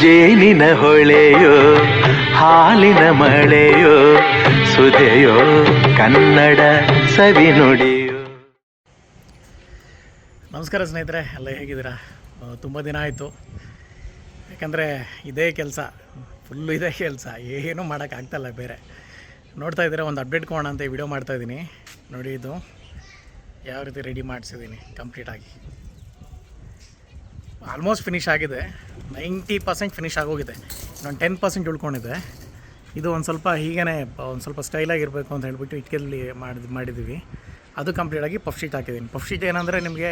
ಜೇನಿನ ಹೊಳೆಯೋ, ಹಾಲಿನ ಮಳೆಯೋ, ಸುದೆಯೋ, ಕನ್ನಡ ಸವಿನುಡಿಯೋ ನಮಸ್ಕಾರ ಸ್ನೇಹಿತರೆ, ಎಲ್ಲ ಹೇಗಿದ್ದೀರಾ? ತುಂಬ ದಿನ ಆಯಿತು. ಯಾಕಂದರೆ ಇದೇ ಕೆಲಸ ಫುಲ್ಲು ಇದೇ ಕೆಲಸ, ಏನೂ ಮಾಡೋಕ್ಕಾಗ್ತಾಯಿಲ್ಲ ಬೇರೆ. ನೋಡ್ತಾ ಇದ್ದೀರಾ, ಒಂದು ಅಪ್ಡೇಟ್ ಕೊಡೋಣ ಅಂತ ವಿಡಿಯೋ ಮಾಡ್ತಾಯಿದ್ದೀನಿ ನೋಡಿ ಇದು, ಯಾವ ರೀತಿ ರೆಡಿ ಮಾಡಿಸಿದ್ದೀನಿ ಕಂಪ್ಲೀಟಾಗಿ ಆಲ್ಮೋಸ್ಟ್ ಫಿನಿಶ್ ಆಗಿದೆ. ನೈಂಟಿ ಪರ್ಸೆಂಟ್ ಫಿನಿಶ್ ಆಗೋಗಿದೆ. ಇನ್ನೊಂದು ಟೆನ್ ಪರ್ಸೆಂಟ್ ಉಳ್ಕೊಂಡಿದೆ. ಇದು ಒಂದು ಸ್ವಲ್ಪ ಹೀಗೇ ಒಂದು ಸ್ವಲ್ಪ ಸ್ಟೈಲಾಗಿರಬೇಕು ಅಂತ ಹೇಳ್ಬಿಟ್ಟು ಇಟ್ಕೆಲ್ಲಿ ಮಾಡಿದ್ ಮಾಡಿದ್ದೀವಿ ಅದು ಕಂಪ್ಲೀಟಾಗಿ ಪಫ್ ಶೀಟ್ ಹಾಕಿದ್ದೀನಿ ಪಫ್ ಶೀಟ್ ಏನಂದರೆ ನಿಮಗೆ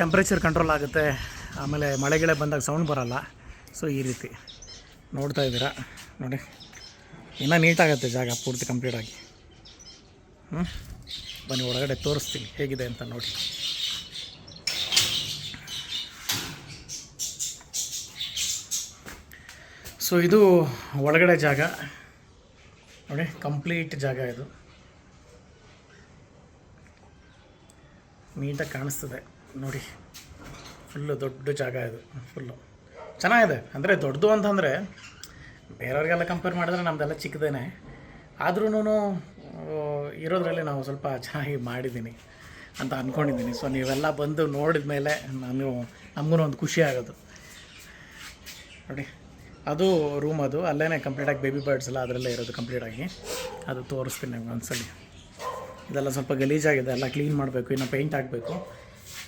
ಟೆಂಪ್ರೇಚರ್ ಕಂಟ್ರೋಲ್ ಆಗುತ್ತೆ. ಆಮೇಲೆ ಮಳೆಗಿಳೆ ಬಂದಾಗ ಸೌಂಡ್ ಬರೋಲ್ಲ. ಸೊ ಈ ರೀತಿ ನೋಡ್ತಾ ಇದ್ದೀರಾ. ನೋಡಿ, ಇನ್ನೂ ನೀಟಾಗುತ್ತೆ ಜಾಗ ಪೂರ್ತಿ ಕಂಪ್ಲೀಟಾಗಿ ಹ್ಞೂ ಬನ್ನಿ, ಒಳಗಡೆ ತೋರಿಸ್ತೀನಿ ಹೇಗಿದೆ ಅಂತ ನೋಡಿ. ಸೊ ಇದು ಒಳಗಡೆ ಜಾಗ. ನೋಡಿ ಕಂಪ್ಲೀಟ್ ಜಾಗ ಇದು. ನೀಟಾಗಿ ಕಾಣಿಸ್ತದೆ. ನೋಡಿ ಫುಲ್ಲು ದೊಡ್ಡ ಜಾಗ ಇದು ಫುಲ್ಲು ಚೆನ್ನಾಗಿದೆ. ಅಂದರೆ ದೊಡ್ಡದು ಅಂತಂದರೆ, ಬೇರೆಯವ್ರಿಗೆಲ್ಲ ಕಂಪೇರ್ ಮಾಡಿದ್ರೆ ನಮ್ಮದೆಲ್ಲ ಚಿಕ್ಕದೇನೆ. ಆದ್ರೂ ಇರೋದ್ರಲ್ಲಿ ನಾವು ಸ್ವಲ್ಪ ಚೆನ್ನಾಗಿ ಮಾಡಿದ್ದೀನಿ ಅಂತ ಅಂದ್ಕೊಂಡಿದ್ದೀನಿ ಸೊ ನೀವೆಲ್ಲ ಬಂದು ನೋಡಿದ ಮೇಲೆ ನಾನು ನಮಗೂ ಒಂದು ಖುಷಿ ಆಗೋದು. ನೋಡಿ. ಅದು ರೂಮ್ ಅದು. ಅಲ್ಲೇ ಕಂಪ್ಲೀಟಾಗಿ ಬೇಬಿ ಬರ್ಡ್ಸ್ ಎಲ್ಲ ಅದರಲ್ಲೇ ಇರೋದು ಕಂಪ್ಲೀಟಾಗಿ ಅದು ತೋರಿಸ್ತೀನಿ ನಿಮ್ಗೆ ಒಂದ್ಸಲಿ. ಇದೆಲ್ಲ ಸ್ವಲ್ಪ ಗಲೀಜಾಗಿದೆ. ಎಲ್ಲ ಕ್ಲೀನ್ ಮಾಡಬೇಕು. ಇನ್ನು ಪೇಂಟ್ ಹಾಕಬೇಕು.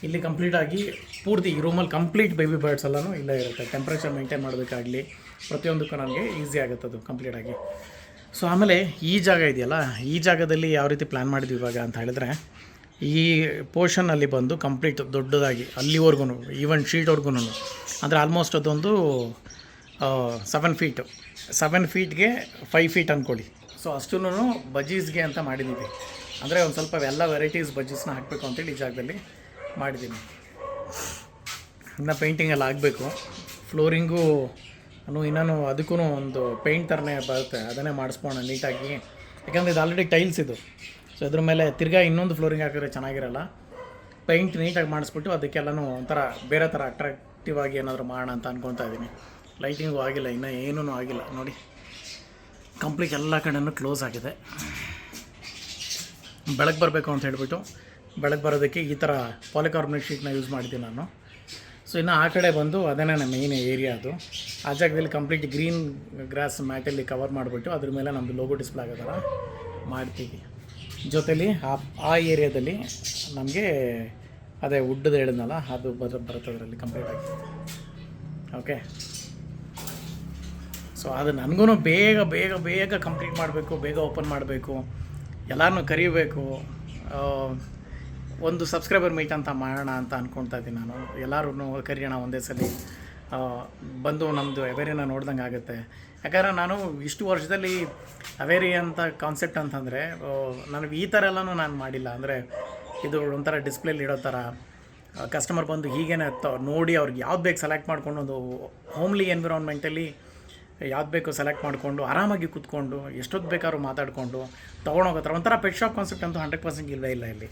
ಇಲ್ಲಿ ಕಂಪ್ಲೀಟಾಗಿ ಪೂರ್ತಿ ಈ ರೂಮಲ್ಲಿ ಕಂಪ್ಲೀಟ್ ಬೇಬಿ ಬರ್ಡ್ಸ್ ಎಲ್ಲನೂ ಇಲ್ಲೇ ಇರುತ್ತೆ. ಟೆಂಪ್ರೇಚರ್ ಮೇಂಟೈನ್ ಮಾಡಬೇಕಾಗಲಿ ಪ್ರತಿಯೊಂದಕ್ಕೂ ನನಗೆ ಈಸಿ ಆಗುತ್ತೆ ಅದು ಕಂಪ್ಲೀಟಾಗಿ ಸೊ ಆಮೇಲೆ ಈ ಜಾಗ ಇದೆಯಲ್ಲ? ಈ ಜಾಗದಲ್ಲಿ ಯಾವ ರೀತಿ ಪ್ಲ್ಯಾನ್ ಮಾಡಿದ್ವಿ ಇವಾಗ ಅಂತ ಹೇಳಿದ್ರೆ, ಈ ಪೋರ್ಷನಲ್ಲಿ ಬಂದು ಕಂಪ್ಲೀಟ್ ದೊಡ್ಡದಾಗಿ ಅಲ್ಲಿವರೆಗೂ ಈವನ್ ಶೀಟ್ವರೆಗೂ ಅಂದರೆ ಆಲ್ಮೋಸ್ಟ್ ಅದೊಂದು ಸೆವೆನ್ ಫೀಟು ಸೆವೆನ್ ಫೀಟ್ಗೆ ಫೈವ್ ಫೀಟ್ ಅಂದ್ಕೊಳ್ಳಿ ಸೊ ಅಷ್ಟೂ ಬಜ್ಜೀಸ್ಗೆ ಅಂತ ಮಾಡಿದ್ದೀವಿ ಅಂದರೆ ಒಂದು ಸ್ವಲ್ಪ ಎಲ್ಲ ವೆರೈಟೀಸ್ ಬಜ್ಜೀಸ್ನ ಹಾಕಬೇಕು ಅಂತೇಳಿ ಈ ಜಾಗದಲ್ಲಿ ಮಾಡಿದ್ದೀನಿ ಇನ್ನು ಪೇಂಟಿಂಗ್ ಎಲ್ಲ ಆಗಬೇಕು. ಫ್ಲೋರಿಂಗು ನಾನು ಇನ್ನೂ ಅದಕ್ಕೂ ಒಂದು ಪೇಂಟ್ ಥರನೇ ಬರುತ್ತೆ. ಅದನ್ನೇ ಮಾಡಿಸ್ಬೋಣ ನೀಟಾಗಿ. ಯಾಕಂದರೆ ಇದು ಆಲ್ರೆಡಿ ಟೈಲ್ಸ್ ಇದು. ಸೊ ಇದ್ರ ಮೇಲೆ ತಿರ್ಗಾ ಇನ್ನೊಂದು ಫ್ಲೋರಿಂಗ್ ಹಾಕಿದ್ರೆ ಚೆನ್ನಾಗಿರಲ್ಲ. ಪೇಂಟ್ ನೀಟಾಗಿ ಮಾಡಿಸ್ಬಿಟ್ಟು ಅದಕ್ಕೆಲ್ಲನೂ ಒಂಥರ ಬೇರೆ ಥರ ಅಟ್ರಾಕ್ಟಿವ್ ಆಗಿ ಏನಾದರೂ ಮಾಡೋಣ ಅಂತ ಅನ್ಕೊತಾ ಇದ್ದೀನಿ ಲೈಟಿಂಗು ಆಗಿಲ್ಲ, ಇನ್ನೂ ಏನೂ ಆಗಿಲ್ಲ. ನೋಡಿ, ಕಂಪ್ಲೀಟ್ ಎಲ್ಲ ಕಡೆಯೂ ಕ್ಲೋಸ್ ಆಗಿದೆ. ಬೆಳಗ್ಗೆ ಬರಬೇಕು ಅಂತ ಹೇಳ್ಬಿಟ್ಟು ಬೆಳಗ್ಗೆ ಬರೋದಕ್ಕೆ ಈ ಥರ ಪಾಲಿಕಾರ್ಬನೇಟ್ ಶೀಟ್ನ ಯೂಸ್ ಮಾಡಿದ್ದೀನಿ ನಾನು. ಸೊ, ಇನ್ನು ಆ ಕಡೆ ಬಂದು ಅದೇ ನನ್ನ ಮೇನ್ ಏರಿಯಾ ಅದು. ಆ ಜಾಗದಲ್ಲಿ ಕಂಪ್ಲೀಟ್ ಗ್ರೀನ್ ಗ್ರಾಸ್ ಮ್ಯಾಟಲ್ಲಿ ಕವರ್ ಮಾಡಿಬಿಟ್ಟು ಅದ್ರ ಮೇಲೆ ನಮ್ಮದು ಲೋಗೋ ಡಿಸ್ಪ್ಲೇ ಆಗೋ ಥರ ಮಾಡ್ತೀವಿ. ಜೊತೆಲಿ ಆ ಆ ಏರಿಯಾದಲ್ಲಿ ನಮಗೆ ಅದೇ ವುಡ್ದು ಹೇಳಿದ್ನಲ್ಲ, ಅದು ಬರ ಬರುತ್ತೆ ಅದರಲ್ಲಿ ಕಂಪ್ಲೀಟಾಗಿ ಓಕೆ ಸೊ ಅದು ನನಗೂ ಬೇಗ ಬೇಗ ಬೇಗ ಕಂಪ್ಲೀಟ್ ಮಾಡಬೇಕು, ಬೇಗ ಓಪನ್ ಮಾಡಬೇಕು ಎಲ್ಲರನ್ನೂ ಕರಿಬೇಕು ಒಂದು ಸಬ್ಸ್ಕ್ರೈಬರ್ ಮೀಟ್ ಅಂತ ಮಾಡೋಣ ಅಂತ ಅಂದ್ಕೊಳ್ತಾ ಇದ್ದೀನಿ ನಾನು. ಎಲ್ಲರೂ ಕರೆಯೋಣ ಒಂದೇ ಸಲ. ಬಂದು ನಮ್ಮದು ಅವೇರಿನ ನೋಡ್ದಂಗೆ ಆಗುತ್ತೆ. ಯಾಕಂದರೆ ನಾನು ಇಷ್ಟು ವರ್ಷದಲ್ಲಿ ಅವೇರಿ ಅಂತ ಕಾನ್ಸೆಪ್ಟ್ ಅಂತಂದರೆ ನನಗೆ ಈ ಥರ ಎಲ್ಲನೂ ನಾನು ಮಾಡಿಲ್ಲ. ಅಂದರೆ ಇದು ಒಂಥರ ಡಿಸ್ಪ್ಲೇಲಿ ಇಡೋ ಥರ ಕಸ್ಟಮರ್ ಬಂದು ಹೀಗೇನೆ ನೋಡಿ ಅವ್ರಿಗೆ ಯಾವ್ದು ಬೇಕು ಸೆಲೆಕ್ಟ್ ಮಾಡ್ಕೊಂಡು ಒಂದು ಹೋಮ್ಲಿ ಎನ್ವಿರಾನ್ಮೆಂಟಲ್ಲಿ ಯಾವ್ದು ಬೇಕೋ ಸೆಲೆಕ್ಟ್ ಮಾಡಿಕೊಂಡು, ಆರಾಮಾಗಿ ಕೂತ್ಕೊಂಡು, ಎಷ್ಟೊತ್ತು ಬೇಕಾದ್ರೂ ಮಾತಾಡಿಕೊಂಡು ತೊಗೊಂಡೋಗೋ ಥರ ಒಂಥರ ಪೆಟ್ ಶಾಪ್ ಕಾನ್ಸೆಪ್ಟ್ ಅಂತೂ ಹಂಡ್ರೆಡ್ ಪರ್ಸೆಂಟ್ ಇಲ್ಲವೇ ಇಲ್ಲ ಇಲ್ಲಿ.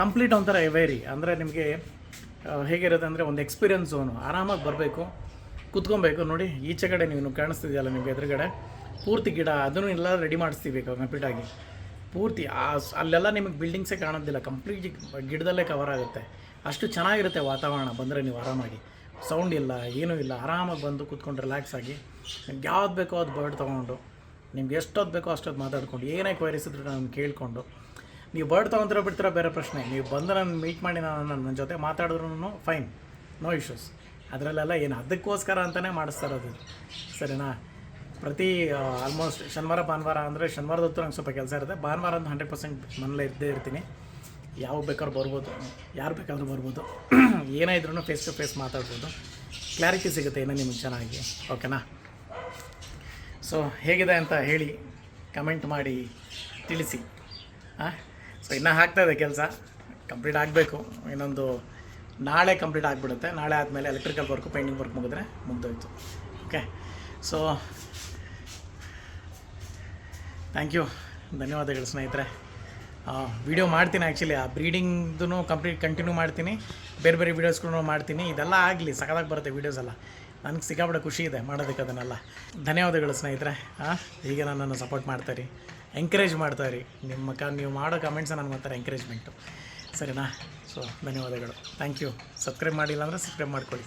ಕಂಪ್ಲೀಟ್ ಒಂಥರ ಎವೇರಿ ಅಂದರೆ ನಿಮಗೆ ಹೇಗಿರುತ್ತೆ ಅಂದರೆ ಒಂದು ಎಕ್ಸ್ಪೀರಿಯನ್ಸ್ ಝೋನು ಆರಾಮಾಗಿ ಬರಬೇಕು, ಕೂತ್ಕೊಬೇಕು. ನೋಡಿ, ಈಚೆ ಕಡೆ ನೀವು ಕಾಣಿಸ್ತಿದೆಯಲ್ಲ ನಿಮಗೆ ಎದುರುಗಡೆ? ಪೂರ್ತಿ ಗಿಡ, ಅದನ್ನು ಎಲ್ಲ ರೆಡಿ ಮಾಡಿಸ್ತೀವಿ ಕಂಪ್ಲೀಟಾಗಿ ಪೂರ್ತಿ, ಆ ಅಲ್ಲೆಲ್ಲ ನಿಮಗೆ ಬಿಲ್ಡಿಂಗ್ಸೇ ಕಾಣೋದಿಲ್ಲ. ಕಂಪ್ಲೀಟ್ ಗಿಡದಲ್ಲೇ ಕವರ್ ಆಗುತ್ತೆ. ಅಷ್ಟು ಚೆನ್ನಾಗಿರುತ್ತೆ ವಾತಾವರಣ ಬಂದರೆ ನೀವು ಆರಾಮಾಗಿ. ಸೌಂಡ್ ಇಲ್ಲ, ಏನೂ ಇಲ್ಲ. ಆರಾಮಾಗಿ ಬಂದು ಕೂತ್ಕೊಂಡು ರಿಲ್ಯಾಕ್ಸ್ ಆಗಿ ನಿಮ್ಗೆ ಯಾವ್ದು ಬೇಕೋ ಅದು ಬರ್ಡ್ ತೊಗೊಂಡು, ನಿಮ್ಗೆ ಎಷ್ಟೊತ್ತು ಬೇಕೋ ಅಷ್ಟೊತ್ತು ಮಾತಾಡ್ಕೊಂಡು, ಏನೇ ಕ್ವೈರೀಸ್ ಇದ್ರೂ ನಾನು ಕೇಳಿಕೊಂಡು. ನೀವು ಬರ್ಡ್ ತೊಗೊಂತಿರೋ ಬಿಡ್ತಿರೋ, ಬೇರೆ ಪ್ರಶ್ನೆ. ನೀವು ಬಂದು ನಾನು ಮೀಟ್ ಮಾಡಿ ನಾನು ನನ್ನ ಜೊತೆ ಮಾತಾಡಿದ್ರು ಫೈನ್ ನೋ ಇಶ್ಯೂಸ್ ಅದರಲ್ಲೆಲ್ಲ ಏನು, ಅದಕ್ಕೋಸ್ಕರ ಅಂತಲೇ ಮಾಡಿಸ್ತಾ ಇರೋದು ಸರಿನಾ? ಪ್ರತಿ ಆಲ್ಮೋಸ್ಟ್ ಶನಿವಾರ, ಭಾನುವಾರ ಅಂದರೆ ಶನಿವಾರದ ಹೊತ್ತು ನಂಗೆ ಸ್ವಲ್ಪ ಕೆಲಸ ಇರುತ್ತೆ. ಭಾನುವಾರ ಅಂತ ಹಂಡ್ರೆಡ್ ಪರ್ಸೆಂಟ್ ಮನೇಲಿ ಇದ್ದೇ ಇರ್ತೀನಿ. ಯಾವ ಬೇಕಾದ್ರೂ ಬರ್ಬೋದು. ಯಾರು ಬೇಕಾದ್ರೂ ಬರ್ಬೋದು. ಏನೇ ಇದ್ರೂ ಫೇಸ್ ಟು ಫೇಸ್ ಮಾತಾಡ್ಬೋದು. ಕ್ಲಾರಿಟಿ ಸಿಗುತ್ತೆ ಏನೋ ನಿಮಗೆ ಚೆನ್ನಾಗಿ. ಓಕೆನಾ ಸೊ ಹೇಗಿದೆ ಅಂತ ಹೇಳಿ ಕಮೆಂಟ್ ಮಾಡಿ, ತಿಳಿಸಿ. ಹಾಂ ಸೊ ಇನ್ನೂ ಆಗ್ತಾಯಿದೆ ಕೆಲಸ. ಕಂಪ್ಲೀಟ್ ಆಗಬೇಕು. ಇನ್ನೊಂದು ನಾಳೆ ಕಂಪ್ಲೀಟ್ ಆಗಿಬಿಡುತ್ತೆ. ನಾಳೆ ಆದಮೇಲೆ ಎಲೆಕ್ಟ್ರಿಕಲ್ ವರ್ಕು ಪೇಂಟಿಂಗ್ ವರ್ಕ್ ಮುಗಿದ್ರೆ ಮುಗ್ದೋಯ್ತು. ಓಕೆ ಸೊ ಥ್ಯಾಂಕ್ ಯು ಧನ್ಯವಾದಗಳು ಸ್ನೇಹಿತರೆ. ವಿಡಿಯೋ ಮಾಡ್ತೀನಿ ಆ್ಯಕ್ಚುಲಿ ಆ ಬ್ರೀಡಿಂಗ್ದು ಕಂಪ್ಲೀಟ್ ಕಂಟಿನ್ಯೂ ಮಾಡ್ತೀನಿ. ಬೇರೆ ಬೇರೆ ವೀಡಿಯೋಸ್ಗಳು ಮಾಡ್ತೀನಿ. ಇದೆಲ್ಲ ಆಗಲಿ, ಸಖತ್ತಾಗಿ ಬರುತ್ತೆ ವೀಡಿಯೋಸ್ ಎಲ್ಲ. ನನಗೆ ಸಿಕ್ಕಾಪಟ್ಟೆ ಖುಷಿ ಇದೆ ಮಾಡೋದಕ್ಕೆ ಅದನ್ನೆಲ್ಲ. ಧನ್ಯವಾದಗಳು ಸ್ನೇಹಿತರೆ. ಹಾಂ ಹೀಗೆ ನನ್ನನ್ನು ಸಪೋರ್ಟ್ ಮಾಡ್ತಾರಿ ಎಂಕರೇಜ್ ಮಾಡ್ತಾರಿ ನಿಮ್ಮ ಕ, ನೀವು ಮಾಡೋ ಕಮೆಂಟ್ಸ್ ನನಗೆ ಒಂಥರ ಎಂಕರೇಜ್ಮೆಂಟು ಸರಿನಾ? ಸೊ ಧನ್ಯವಾದಗಳು. ಥ್ಯಾಂಕ್ ಯು ಸಬ್ಸ್ಕ್ರೈಬ್ ಮಾಡಿಲ್ಲ ಅಂದರೆ ಸಬ್ಸ್ಕ್ರೈಬ್ ಮಾಡ್ಕೊಳ್ಳಿ